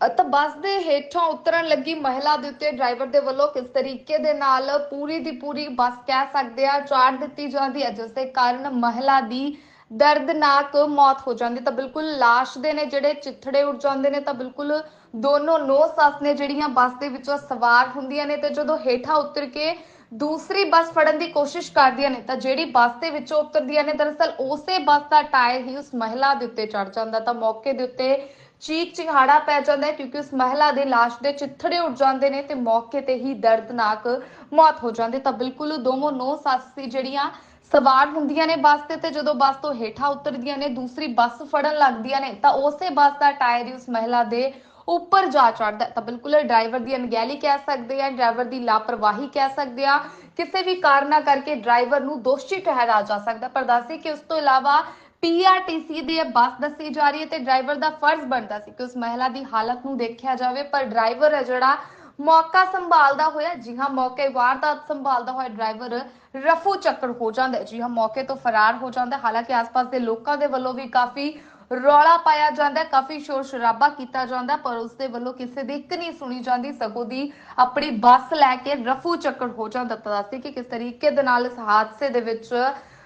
ਤਾਂ ਬੱਸ ਦੇ ਹੇਠਾਂ ਉਤਰਨ ਲੱਗੀ ਮਹਿਲਾ ਦੇ ਉੱਤੇ ਡਰਾਈਵਰ ਦੇ ਵੱਲੋਂ ਕਿਸ ਤਰੀਕੇ ਦੇ ਨਾਲ ਪੂਰੀ ਦੀ ਪੂਰੀ ਬੱਸ ਕਹਿ ਸਕਦੇ ਆ, ਚਾੜ ਦਿੱਤੀ ਜਾਂਦੀ ਹੈ, ਜਿਸ ਦੇ ਕਾਰਨ ਮਹਿਲਾ ਦੀ ਦਰਦਨਾਕ ਮੌਤ ਹੋ ਜਾਂਦੀ ਤਾਂ ਬਿਲਕੁਲ ਲਾਸ਼ ਦੇ ਨੇ ਜਿਹੜੇ ਚਿੱਥੜੇ ਉੱਡ ਜਾਂਦੇ ਨੇ, ਤਾਂ ਬਿਲਕੁਲ ਦੋਨੋਂ ਨੋ ਸੱਸ ਨੇ ਜਿਹੜੀਆਂ ਬੱਸ ਦੇ ਵਿੱਚੋਂ ਸਵਾਰ ਹੁੰਦੀਆਂ ਨੇ ਤੇ ਜਦੋਂ ਹੇਠਾਂ ਉਤਰ ਕੇ ਦੂਸਰੀ ਬੱਸ ਫੜਨ ਦੀ ਕੋਸ਼ਿਸ਼ ਕਰਦੀਆਂ ਨੇ, ਤਾਂ ਜਿਹੜੀ ਬੱਸ ਦੇ ਵਿੱਚੋਂ ਉਤਰਦੀਆਂ ਨੇ, ਦਰਅਸਲ ਉਸੇ ਬੱਸ ਦਾ ਟਾਇਰ ਹੀ ਉਸ ਮਹਿਲਾ ਦੇ ਉੱਤੇ ਚੜ ਜਾਂਦਾ। ਤਾਂ ਮੌਕੇ ਦੇ ਉੱਤੇ ਚੀਕ ਚਿਹਾੜਾ ਪੈ ਜਾਂਦਾ ਹੈ ਕਿਉਂਕਿ ਉਸ ਮਹਿਲਾ ਦੇ ਲਾਸ਼ ਦੇ ਚਿੱਥੜੇ ਉੱਡ ਜਾਂਦੇ ਨੇ ਤੇ ਮੌਕੇ ਤੇ ਹੀ ਦਰਦਨਾਕ ਮੌਤ ਹੋ ਜਾਂਦੀ ਤਾਂ ਬਿਲਕੁਲ ਦੋਵੇਂ ਨੋ ਸੱਸ ਸੀ ਜਿਹੜੀਆਂ ਸਵਾਰ ਹੁੰਦੀਆਂ ਨੇ ਬੱਸ ਤੇ ਤੇ ਜਦੋਂ ਬੱਸ ਤੋਂ ਹੇਠਾਂ ਉਤਰਦੀਆਂ ਨੇ, ਦੂਸਰੀ ਬੱਸ ਫੜਨ ਲੱਗਦੀਆਂ ਨੇ, ਤਾਂ ਉਸੇ ਬੱਸ ਦਾ ਟਾਇਰ ਹੀ ਉਸ ਮਹਿਲਾ ਦੇ ਉੱਪਰ ਜਾ ਚੜਦਾ ਤਾਂ ਬਿਲਕੁਲ ਡਰਾਈਵਰ ਦੀ ਅਣਗਹਿਲੀ ਕਹਿ ਸਕਦੇ ਆ ਡਰਾਈਵਰ ਦੀ ਲਾਪਰਵਾਹੀ ਕਹਿ ਸਕਦੇ ਆ ਕਿਸੇ ਵੀ ਕਾਰਨਾ ਕਰਕੇ ਡਰਾਈਵਰ ਨੂੰ ਦੋਸ਼ੀ ਠਹਿਰਾਇਆ ਜਾ ਸਕਦਾ ਪਰ ਦੱਸੀ ਕਿ ਉਸ ਤੋਂ ਇਲਾਵਾ ਪੀਆਰਟੀਸੀ ਦੀ ਇਹ ਬੱਸ ਦੱਸੀ ਜਾ ਰਹੀ ਹੈ ਤੇ ਡਰਾਈਵਰ ਦਾ ਫਰਜ਼ ਬਣਦਾ ਸੀ ਕਿ ਉਸ ਮਹਿਲਾ ਦੀ ਹਾਲਤ ਨੂੰ ਦੇਖਿਆ ਜਾਵੇ। ਪਰ ਡਰਾਈਵਰ ਹੈ ਜਿਹੜਾ ਮੌਕਾ ਸੰਭਾਲਦਾ ਹੋਇਆ, ਜੀ ਹਾਂ, ਮੌਕੇ ਵਾਰਦਾਤ ਸੰਭਾਲਦਾ ਹੋਇਆ ਡਰਾਈਵਰ ਰਫੂ ਚੱਕਰ ਹੋ ਜਾਂਦਾ ਜੀ ਹਾਂ, ਮੌਕੇ ਤੋਂ ਫਰਾਰ ਹੋ ਜਾਂਦਾ ਹਾਲਾਂਕਿ ਆਸ-ਪਾਸ ਦੇ ਲੋਕਾਂ ਦੇ ਵੱਲੋਂ ਵੀ ਕਾਫੀ ਰੌਲਾ ਪਾਇਆ ਜਾਂਦਾ ਕਾਫੀ ਸ਼ੋਰ ਸ਼ਰਾਬਾ ਕੀਤਾ ਜਾਂਦਾ ਪਰ ਉਸ ਦੇ ਵੱਲੋਂ ਕਿਸੇ ਦੀ ਇੱਕ ਨਹੀਂ ਸੁਣੀ ਜਾਂਦੀ। ਸਗੋਂ ਦੀ ਆਪਣੀ ਬੱਸ ਲੈ ਕੇ ਰਫੂ ਚੱਕਰ ਹੋ ਜਾਂਦਾ ਤਾਂ ਦੱਸਦੇ ਕਿ ਕਿਸ ਤਰੀਕੇ ਦੇ ਨਾਲ ਇਸ ਹਾਦਸੇ ਦੇ ਵਿੱਚ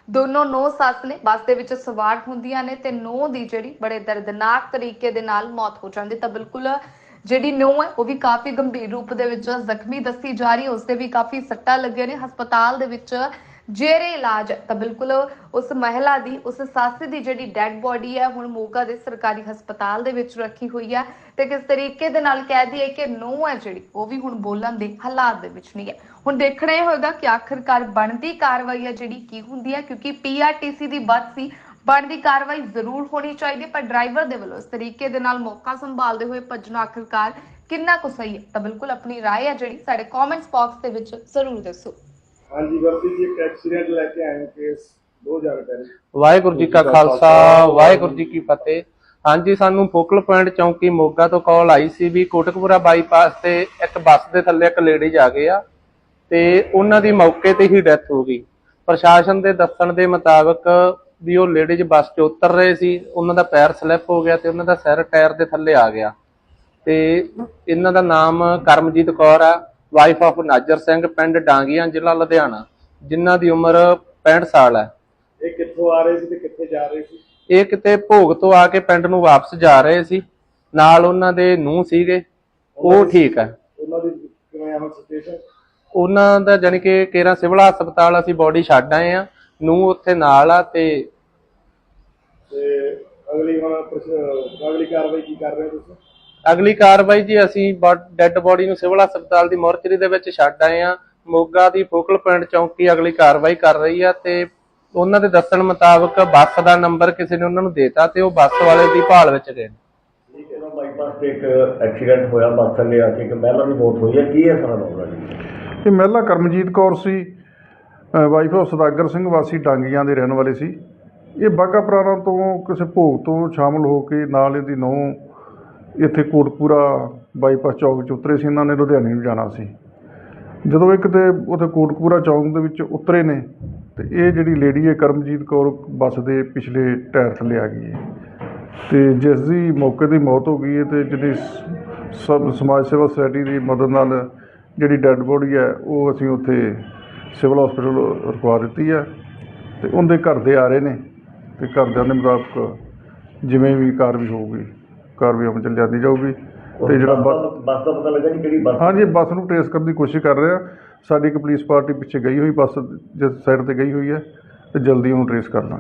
ਦੋਨੋਂ ਨੌ ਸੱਸ ਨੇ ਬੱਸ ਦੇ ਵਿੱਚ ਸਵਾਰ ਹੁੰਦੀਆਂ ਨੇ ਤੇ ਨੌ ਦੀ ਜਿਹੜੀ ਬੜੇ ਦਰਦਨਾਕ ਤਰੀਕੇ ਦੇ ਨਾਲ ਮੌਤ ਹੋ ਜਾਂਦੀ ਤਾਂ ਬਿਲਕੁਲ ਜਿਹੜੀ ਨੌ ਹੈ, ਉਹ ਵੀ ਕਾਫੀ ਗੰਭੀਰ ਰੂਪ ਦੇ ਵਿੱਚ ਜ਼ਖਮੀ ਦੱਸੀ ਜਾ ਰਹੀ ਹੈ। ਉਸਦੇ ਵੀ ਕਾਫੀ ਸੱਟਾਂ ਲੱਗੀਆਂ ਨੇ। ਹਸਪਤਾਲ ਦੇ ਵਿੱਚ ਜੇਰੇ ਇਲਾਜ ਹੈ। ਤਾਂ ਬਿਲਕੁਲ ਉਸ ਮਹਿਲਾ ਦੀ ਉਸ ਸੱਸ ਦੀ ਜਿਹੜੀ ਡੈੱਡ ਬੋਡੀ ਹੈ ਹੁਣ ਮੋਗਾ ਦੇ ਸਰਕਾਰੀ ਹਸਪਤਾਲ ਦੇ ਵਿੱਚ ਰੱਖੀ ਹੋਈ ਹੈ ਤੇ ਕਿਸ ਤਰੀਕੇ ਦੇ ਨਾਲ ਕਹਿ ਦਈਏ ਕਿ ਨੋ ਹੈ ਜਿਹੜੀ ਉਹ ਵੀ ਹੁਣ ਬੋਲਣ ਦੇ ਹਾਲਾਤ ਦੇ ਵਿੱਚ ਨਹੀਂ ਹੈ ਹੁਣ ਦੇਖਣਾ ਇਹ ਹੋਏਗਾ ਕਿ ਆਖਿਰਕਾਰ ਬਣਦੀ ਕਾਰਵਾਈ ਹੈ ਜਿਹੜੀ ਕੀ ਹੁੰਦੀ ਹੈ ਕਿਉਂਕਿ ਪੀਆਰਟੀਸੀ ਦੀ ਬੱਸ ਸੀ ਬਣਦੀ ਕਾਰਵਾਈ ਜ਼ਰੂਰ ਹੋਣੀ ਚਾਹੀਦੀ ਹੈ, ਪਰ ਡਰਾਈਵਰ ਦੇ ਵੱਲੋਂ ਇਸ ਤਰੀਕੇ ਦੇ ਨਾਲ ਮੌਕਾ ਸੰਭਾਲਦੇ ਹੋਏ ਭੱਜਣਾ ਆਖਿਰਕਾਰ ਕਿੰਨਾ ਕੁ ਸਹੀ ਹੈ ਤਾਂ ਬਿਲਕੁਲ ਆਪਣੀ رائے ਹੈ ਜਿਹੜੀ ਸਾਡੇ ਕਮੈਂਟਸ ਬਾਕਸ ਦੇ ਵਿੱਚ ਜ਼ਰੂਰ ਦੱਸੋ ਹਾਂਜੀ ਵਰਤੀ ਜੀ ਇੱਕ ਐਕਸੀਡੈਂਟ ਲੈ ਕੇ ਆਏ ਹੋ ਕੇਸ ਦੋ ਜਾਣਕਾਰੀ। ਵਾਹਿਗੁਰੂ ਜੀ ਕਾ ਖਾਲਸਾ ਵਾਹਿਗੁਰੂ ਜੀ ਕੀ ਫਤਿਹ। ਹਾਂਜੀ ਸਾਨੂੰ ਫੋਕਲ ਪੁਆਇੰਟ ਚੌਂਕੀ ਮੋਗਾ ਤੋਂ ਕਾਲ ਆਈ ਸੀ ਵੀ ਕੋਟਕਪੂਰਾ ਬਾਈਪਾਸ ਤੇ ਇੱਕ ਬੱਸ ਦੇ ਥੱਲੇ ਇੱਕ ਲੇਡੀ ਜਾ ਗਏ ਆ ਤੇ ਉਹਨਾਂ ਦੀ ਮੌਕੇ ਤੇ ਹੀ ਡੈਥ ਹੋ ਗਈ। ਪ੍ਰਸ਼ਾਸਨ ਦੇ ਦੱਸਣ ਦੇ ਮੁਤਾਬਕ ਵੀ ਉਹ ਲੇਡੀਜ਼ ਬੱਸ 'ਚ ਉਤਰ ਰਹੇ ਸੀ ਉਹਨਾਂ ਦਾ ਪੈਰ ਸਲਿੱਪ ਹੋ ਗਿਆ ਤੇ ਉਹਨਾਂ ਦਾ ਸਿਰ ਟਾਇਰ ਦੇ ਥੱਲੇ ਆ ਗਿਆ। ਤੇ ਇਹਨਾਂ ਦਾ ਨਾਮ ਕਰਮਜੀਤ ਕੌਰ ਆ ਵਾਈਫ ਆਫ ਨਾਜਰ ਸਿੰਘ ਪਿੰਡ ਡਾਂਗੀਆਂ ਜ਼ਿਲ੍ਹਾ ਲੁਧਿਆਣਾ ਜਿਨ੍ਹਾਂ ਦੀ ਉਮਰ 65 ਸਾਲ ਹੈ। ਇਹ ਕਿੱਥੋਂ ਆ ਰਹੇ ਸੀ ਤੇ ਕਿੱਥੇ ਜਾ ਰਹੇ ਸੀ? ਇਹ ਕਿਤੇ ਭੋਗ ਤੋਂ ਆ ਕੇ ਪਿੰਡ ਨੂੰ ਵਾਪਸ ਜਾ ਰਹੇ ਸੀ। ਨਾਲ ਉਹਨਾਂ ਦੇ ਨੂੰਹ ਸੀਗੇ। ਉਹ ਠੀਕ ਹੈ। ਉਹਨਾਂ ਦੀ ਕਿਵੇਂ ਆ ਸਿਚੁਏਸ਼ਨ ਉਹਨਾਂ ਦਾ ਜਾਣੀ ਕਿ ਕੇਰਾ ਸਿਵਲ ਹਸਪਤਾਲ ਅਸੀਂ ਬੋਡੀ ਛੱਡ ਆਏ ਆ ਨੂੰਹ ਉੱਥੇ ਨਾਲ ਆ ਤੇ ਤੇ ਅਗਲੀ ਹੁਣ ਪ੍ਰਸ਼- ਅਗਲੀ ਕਾਰਵਾਈ ਕੀ ਕਰ ਰਹੇ ਹੋ ਤੁਸੀਂ? ਅਗਲੀ ਕਾਰਵਾਈ ਜੀ ਅਸੀਂ ਡੈੱਡ ਬੋਡੀ ਨੂੰ ਸਿਵਲ ਹਸਪਤਾਲ ਦੀ ਮੋਰਚਰੀ ਦੇ ਵਿੱਚ ਛੱਡ ਆਏ ਆ ਮੋਗਾ ਦੀ ਫੋਕਲ ਪੁਆਇੰਟ ਚੌਂਕੀ ਅਗਲੀ ਕਾਰਵਾਈ ਕਰ ਰਹੀ ਆ ਤੇ ਉਹਨਾਂ ਦੇ ਦੱਸਣ ਮੁਤਾਬਕ ਬੱਸ ਦਾ ਨੰਬਰ ਕਿਸੇ ਨੇ ਉਹਨਾਂ ਨੂੰ ਦੇਤਾ ਤੇ ਉਹ ਬੱਸ ਵਾਲੇ ਦੀ ਭਾਲ ਵਿੱਚ ਗਏ ਠੀਕ ਹੈ ਨਾ ਬਾਈਪਾਸ ਤੇ ਇੱਕ ਐਕਸੀਡੈਂਟ ਹੋਇਆ ਬੱਸ ਥੱਲੇ ਆ ਕੇ ਇੱਕ ਮਹਿਲਾ ਦੀ ਮੌਤ ਹੋਈ ਹੈ। ਕੀ ਹੈ ਸਾਰਾ ਮਾਮਲਾ ਜੀ? ਇਹ ਮਹਿਲਾ ਕਰਮਜੀਤ ਕੌਰ ਸੀ ਵਾਈਫ ਆਫ ਸਦਾਗਰ ਸਿੰਘ ਵਾਸੀ ਡਾਂਗੀਆਂ ਦੇ ਰਹਿਣ ਵਾਲੇ ਸੀ। ਇਹ ਬਾਘਾ ਪੁਰਾਣਾ ਤੋਂ ਕਿਸੇ ਭੋਗ ਤੋਂ ਸ਼ਾਮਲ ਹੋ ਕੇ ਨਾਲ ਇਹਦੀ ਨੂੰਹ ਇੱਥੇ ਕੋਟਪੂਰਾ ਬਾਈਪਾਸ ਚੌਕ 'ਚ ਉਤਰੇ ਸੀ, ਇਹਨਾਂ ਨੇ ਲੁਧਿਆਣੇ ਨੂੰ ਜਾਣਾ ਸੀ। ਜਦੋਂ ਇੱਕ ਕਿਤੇ ਉੱਥੇ ਕੋਟਪੂਰਾ ਚੌਕ ਦੇ ਵਿੱਚ ਉਤਰੇ ਨੇ, ਤੇ ਇਹ ਜਿਹੜੀ ਲੇਡੀ ਹੈ, ਕਰਮਜੀਤ ਕੌਰ, ਬੱਸ ਦੇ ਪਿਛਲੇ ਟਾਇਰ ਥੱਲੇ ਆ ਗਈ ਹੈ। ਤੇ ਜਿਸ ਦੀ ਮੌਕੇ ਦੀ ਮੌਤ ਹੋ ਗਈ ਹੈ, ਤੇ ਜਿਹੜੀ ਸਭ, ਸਮਾਜ ਸੇਵਾ ਸੁਸਾਇਟੀ ਦੀ ਮਦਦ ਨਾਲ ਜਿਹੜੀ ਡੈੱਡ ਬੋਡੀ ਹੈ, ਉਹ ਅਸੀਂ ਉੱਥੇ ਸਿਵਲ ਹਸਪੀਟਲ ਰਖਵਾ ਦਿੱਤੀ ਹੈ। ਤੇ ਉਹਦੇ ਘਰ ਦੇ ਆ ਰਹੇ ਨੇ, ਤੇ ਘਰਦਿਆਂ ਦੇ ਮੁਤਾਬਕ ਜਿਵੇਂ ਵੀ ਕਾਰਵਾਈ ਹੋਊਗੀ। ਕਾਰਵਾਈ ਅਮਲ ਚ ਲਿਆਂਦੀ ਜਾਊਗੀ। ਤੇ ਜਿਹੜਾ ਬੱਸ ਬੱਸ ਦਾ- ਪਤਾ ਲੱਗਾ ਜੀ ਕਿਹੜੀ ਬੱਸ ਹਾਂਜੀ ਬੱਸ ਨੂੰ ਟ੍ਰੇਸ ਕਰਨ ਦੀ ਕੋਸ਼ਿਸ਼ ਕਰ ਰਹੇ। ਆ ਸਾਡੀ ਇੱਕ ਪੁਲਿਸ ਪਾਰਟੀ ਪਿੱਛੇ ਗਈ ਹੋਈ ਬੱਸ ਜਿਸ ਸਾਈਡ ਤੇ ਗਈ ਹੋਈ ਹੈ। ਤੇ ਜਲਦੀ ਉਹਨੂੰ ਟ੍ਰੇਸ ਕਰਨਾ।